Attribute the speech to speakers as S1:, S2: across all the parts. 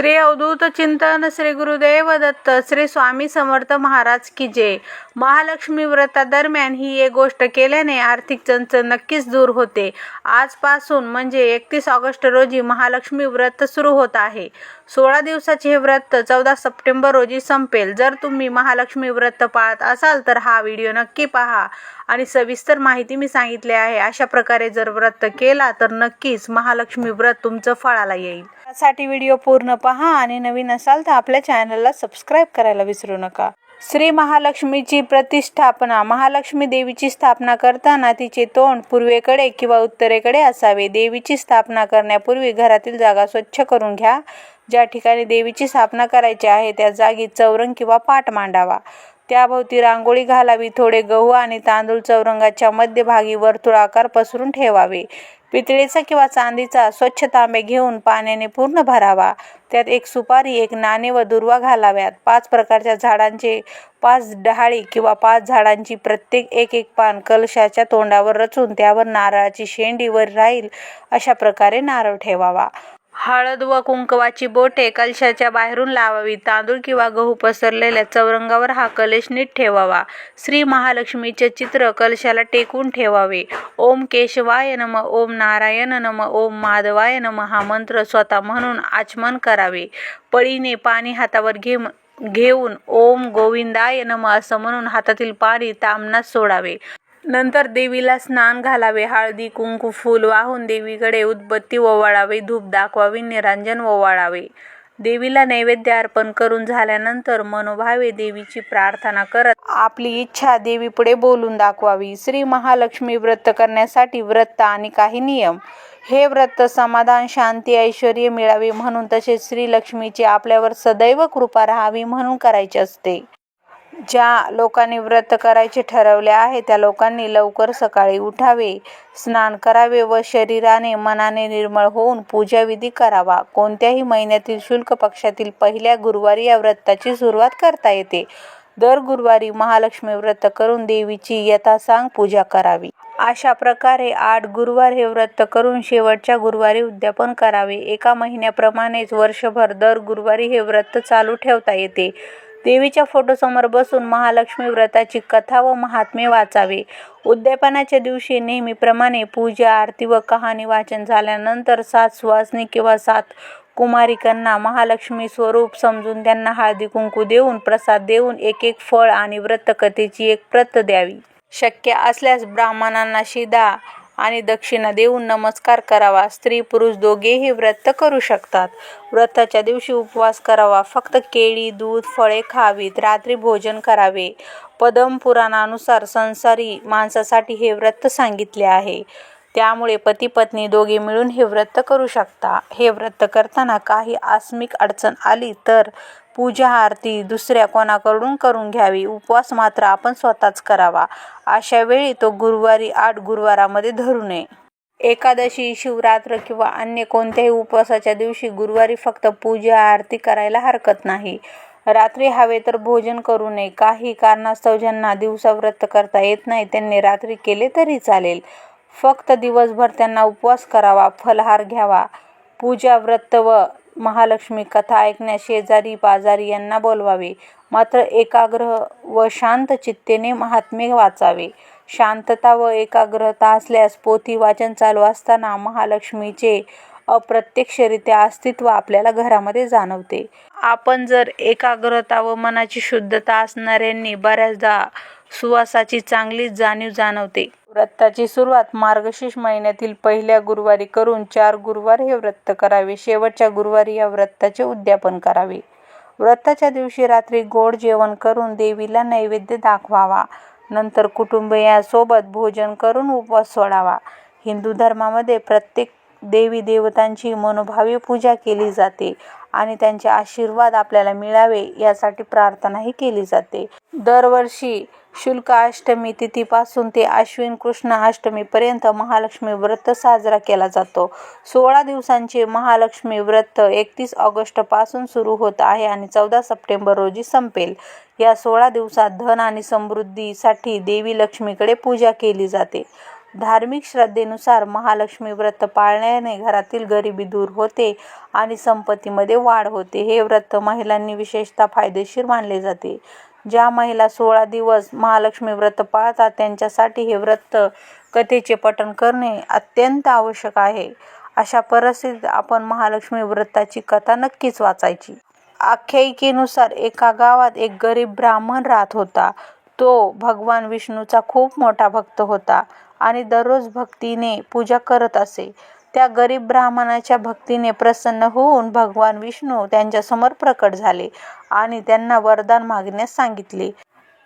S1: श्री अवधूत चिंतन श्री गुरुदेव दत्त श्री स्वामी समर्थ महाराज की जय. महालक्ष्मी व्रतादरम्यान ही एक गोष्ट केल्याने आर्थिक चंच नक्कीच दूर होते. आजपासून म्हणजे एकतीस ऑगस्ट रोजी महालक्ष्मी व्रत सुरू होत आहे. सोळा दिवसाचे हे व्रत चौदा सप्टेंबर रोजी संपेल. जर तुम्ही महालक्ष्मी व्रत पाळत असाल तर हा व्हिडिओ नक्की पहा. आणि सविस्तर माहिती मी सांगितली आहे. अशा प्रकारे जर व्रत केला तर नक्कीच महालक्ष्मी व्रत तुमचं फळाला येईल. त्यासाठी व्हिडिओ पूर्ण पहा आणि नवीन असाल तर आपल्या चॅनलला सबस्क्राईब करायला विसरू नका. श्री महालक्ष्मीची प्रतिष्ठापना महालक्ष्मी देवीची स्थापना करताना तिचे तोंड पूर्वेकडे किंवा उत्तरेकडे असावे. देवीची स्थापना करण्यापूर्वी घरातील जागा स्वच्छ करून घ्या. ज्या ठिकाणी देवीची स्थापना करायची आहे त्या जागी चौरंग किंवा पाट मांडावा. त्याभोवती रांगोळी घालावी थोडे गहू आणि तांदूळ चौरंगाच्या मध्यभागी वर्तुळाकार पसरून ठेवावे. पितळेचा किंवा चांदीचा स्वच्छ तांबे घेऊन पाण्याने पूर्ण भरावा. त्यात एक सुपारी एक नाणे व दुर्वा घालाव्यात. पाच प्रकारच्या झाडांचे पाच डहाळी किंवा पाच झाडांची प्रत्येक एक एक पान कलशाच्या तोंडावर रचून त्यावर नारळाची शेंडी वर राहील अशा प्रकारे नारळ ठेवावा. हळद व कुंकवाची बोटे कलशाच्या बाहेरून लावावी. तांदूळ किंवा गहू पसरलेल्या चौरंगावर हा कलश नीट ठेवावा. श्री महालक्ष्मीचे चित्र कलशाला टेकून ठेवावे. ओम केशवाय नम ओम नारायण नम ओम माधवाय नम हा मंत्र स्वतः म्हणून आचमन करावे. पळीने पाणी हातावर घे घेऊन ओम गोविंदाय नम असं म्हणून हातातील पाणी तामनात सोडावे. नंतर देवीला स्नान घालावे हळदी कुंकू फूल वाहून देवीकडे उदबत्ती ओवाळावे धूप दाखवावी निरांजन ओवाळावे. देवीला नैवेद्य अर्पण करून झाल्यानंतर मनोभावे देवीची प्रार्थना करत आपली इच्छा देवीपुढे बोलून दाखवावी. श्री महालक्ष्मी व्रत करण्यासाठी व्रत आणि काही नियम. हे व्रत समाधान शांती ऐश्वर मिळावे म्हणून तसेच श्रीलक्ष्मीची आपल्यावर सदैव कृपा राहावी म्हणून करायचे असते. ज्या लोकांनी व्रत करायचे ठरवले आहे त्या लोकांनी लवकर सकाळी उठावे स्नान करावे व शरीराने मनाने निर्मळ होऊन पूजाविधी करावा. कोणत्याही महिन्यातील शुल्क पक्षातील पहिल्या गुरुवारी या व्रताची सुरुवात करता येते. दर गुरुवारी महालक्ष्मी व्रत करून देवीची यथासांग पूजा करावी. अशा प्रकारे आठ गुरुवार हे व्रत करून शेवटच्या गुरुवारी उद्यापन करावे. एका महिन्याप्रमाणेच वर्षभर दर गुरुवारी हे व्रत चालू ठेवता येते. देवीच्या फोटोसमोर बसून महालक्ष्मी व्रताची कथा व महात्म्य वाचावे. उद्यापनाच्या दिवशी नेहमीप्रमाणे पूजा आरती व कहाणी वाचन झाल्यानंतर सात सुवासनी किंवा सात कुमारिकांना महालक्ष्मी स्वरूप समजून त्यांना हळदी कुंकू देऊन प्रसाद देऊन एक एक फळ आणि व्रतकथेची एक प्रत द्यावी. शक्य असल्यास ब्राह्मणांना शिदा आणि दक्षिणा देऊन नमस्कार करावा. स्त्री पुरुष दोघेही व्रत करू शकतात. व्रताच्या दिवशी उपवास करावा. फक्त केळी दूध फळे खावीत. रात्री भोजन करावे. पदम पुराणानुसार संसारी माणसासाठी हे व्रत सांगितले आहे. त्यामुळे पती पत्नी दोघे मिळून हे व्रत करू शकता. हे व्रत करताना काही आस्मिक अडचण आली तर पूजा आरती दुसऱ्या कोणाकडून करून घ्यावी? उपवास मात्र आपण स्वतःच करावा. अशा वेळी तो गुरुवारी आठ गुरुवारामध्ये धरू नये. एकादशी शिवरात्र किंवा अन्य कोणत्याही उपवासाच्या दिवशी गुरुवारी फक्त पूजा आरती करायला हरकत नाही. रात्री हवे तर भोजन करू नये. काही कारणास्तव ज्यांना दिवसा व्रत करता येत नाही त्यांनी रात्री केले तरी चालेल. फक्त दिवसभर त्यांना उपवास करावा फलहार घ्यावा. पूजा व्रत व महालक्ष्मी कथा ऐकण्यास शेजारी पाजारी यांना बोलवावे. मात्र एकाग्र व शांत चित्तेने महात्मे वाचावे. शांतता व एकाग्रता असल्यास पोथी वाचन चालू असताना महालक्ष्मीचे अप्रत्यक्षरित्या अस्तित्व आपल्याला घरामध्ये जाणवते. आपण जर एकाग्रता व मनाची शुद्धता असणाऱ्यांनी बऱ्याचदा सुवासाची चांगलीच जाणीव जाणवते. व्रताची सुरुवात मार्गशीर्ष महिन्यातील पहिल्या गुरुवारी करून चार गुरुवार हे व्रत करावे. शेवटच्या गुरुवारी या व्रताचे उद्यापन करावे. व्रताच्या दिवशी रात्री गोड जेवण करून देवीला नैवेद्य दाखवावा. नंतर कुटुंबियासोबत भोजन करून उपवास सोडावा. हिंदू धर्मामध्ये प्रत्येक देवी देवतांची मनोभावी पूजा केली जाते. आणि त्यांचे आशीर्वाद आपल्याला मिळावे यासाठी प्रार्थनाही केली जाते. दरवर्षी शुल्क अष्टमी तिथीपासून ते अश्विन कृष्ण अष्टमीपर्यंत महालक्ष्मी व्रत साजरा केला जातो. सोळा दिवसांचे महालक्ष्मी व्रत एकतीस ऑगस्टपासून सुरू होत आहे आणि चौदा सप्टेंबर रोजी संपेल. या सोळा दिवसात धन आणि समृद्धीसाठी देवी लक्ष्मीकडे पूजा केली जाते. धार्मिक श्रद्धेनुसार महालक्ष्मी व्रत पाळल्याने घरातील गरिबी दूर होते आणि संपत्तीमध्ये वाढ होते. हे व्रत महिलांनी विशेषतः फायदेशीर मानले जाते. ज्या महिला सोळा दिवस महालक्ष्मी व्रत पाळतात त्यांच्यासाठी हे व्रत कथेचे पठण करणे अत्यंत आवश्यक आहे. अशा परिस्थितीत आपण महालक्ष्मी व्रताची कथा नक्कीच वाचायची. आख्यायिकेनुसार एका गावात एक गरीब ब्राह्मण राहत होता. तो भगवान विष्णूचा खूप मोठा भक्त होता. आणि दररोज भक्तीने पूजा करत असे. त्या गरीब ब्राह्मणाच्या भक्तीने प्रसन्न होऊन भगवान विष्णू त्यांच्यासमोर प्रकट झाले आणि त्यांना वरदान मागण्यास सांगितले.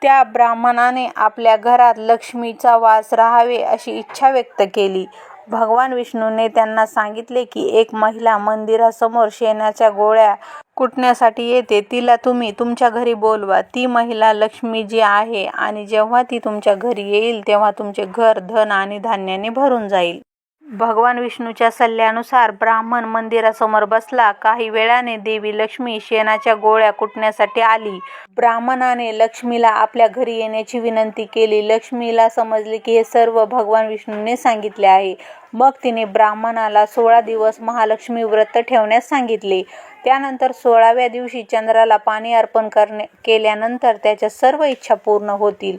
S1: त्या ब्राह्मणाने आपल्या घरात लक्ष्मीचा वास राहावे अशी इच्छा व्यक्त केली. भगवान विष्णूने त्यांना सांगितले की एक महिला मंदिरासमोर शेणाच्या गोळ्या कुटण्यासाठी येते तिला तुम्ही तुमच्या घरी बोलवा. ती महिला लक्ष्मी जी आहे आणि जेव्हा ती तुमच्या घरी येईल तेव्हा तुमचे घर धन आणि धान्याने भरून जाईल. भगवान विष्णूच्या सल्ल्यानुसार ब्राह्मण मंदिरासमोर बसला. काही वेळाने देवी लक्ष्मी शेणाच्या गोळ्या कुटण्यासाठी आली. ब्राह्मणाने लक्ष्मीला आपल्या घरी येण्याची विनंती केली. लक्ष्मीला समजले की हे सर्व भगवान विष्णूने सांगितले आहे. मग तिने ब्राह्मणाला सोळा दिवस महालक्ष्मी व्रत ठेवण्यास सांगितले. त्यानंतर सोळाव्या दिवशी चंद्राला पाणी अर्पण करणे केल्यानंतर त्याच्या सर्व इच्छा पूर्ण होतील.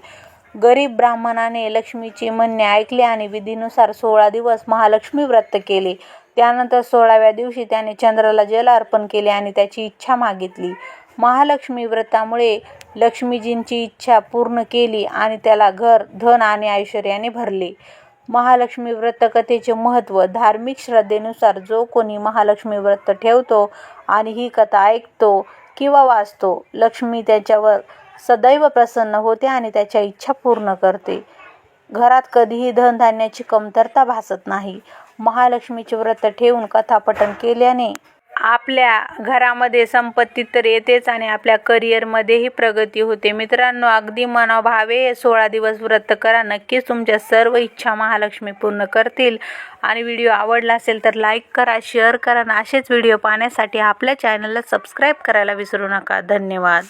S1: गरीब ब्राह्मणाने लक्ष्मीचे म्हणणे ऐकले आणि विधीनुसार सोळा दिवस महालक्ष्मी व्रत केले. त्यानंतर सोळाव्या दिवशी त्याने चंद्राला जल अर्पण केले आणि त्याची इच्छा मागितली. महालक्ष्मी व्रतामुळे लक्ष्मीजींची इच्छा पूर्ण केली आणि त्याला घर धन आणि ऐश्वर्याने भरले. महालक्ष्मी व्रत कथेचे महत्त्व धार्मिक श्रद्धेनुसार जो कोणी महालक्ष्मी व्रत ठेवतो आणि ही कथा ऐकतो किंवा वाचतो लक्ष्मी त्याच्यावर सदैव प्रसन्न होते आणि त्याच्या इच्छा पूर्ण करते. घरात कधीही धनधान्याची कमतरता भासत नाही. महालक्ष्मीचे व्रत ठेवून कथापठण केल्याने आपल्या घरामध्ये संपत्ती तर येतेच आणि आपल्या करिअरमध्येही प्रगती होते. मित्रांनो अगदी मनोभावे सोळा दिवस व्रत करा. नक्कीच तुमच्या सर्व इच्छा महालक्ष्मी पूर्ण करतील. आणि व्हिडिओ आवडला असेल तर लाईक करा शेअर करा आणि असेच व्हिडिओ पाहण्यासाठी आपल्या चॅनलला सबस्क्राईब करायला विसरू नका. धन्यवाद.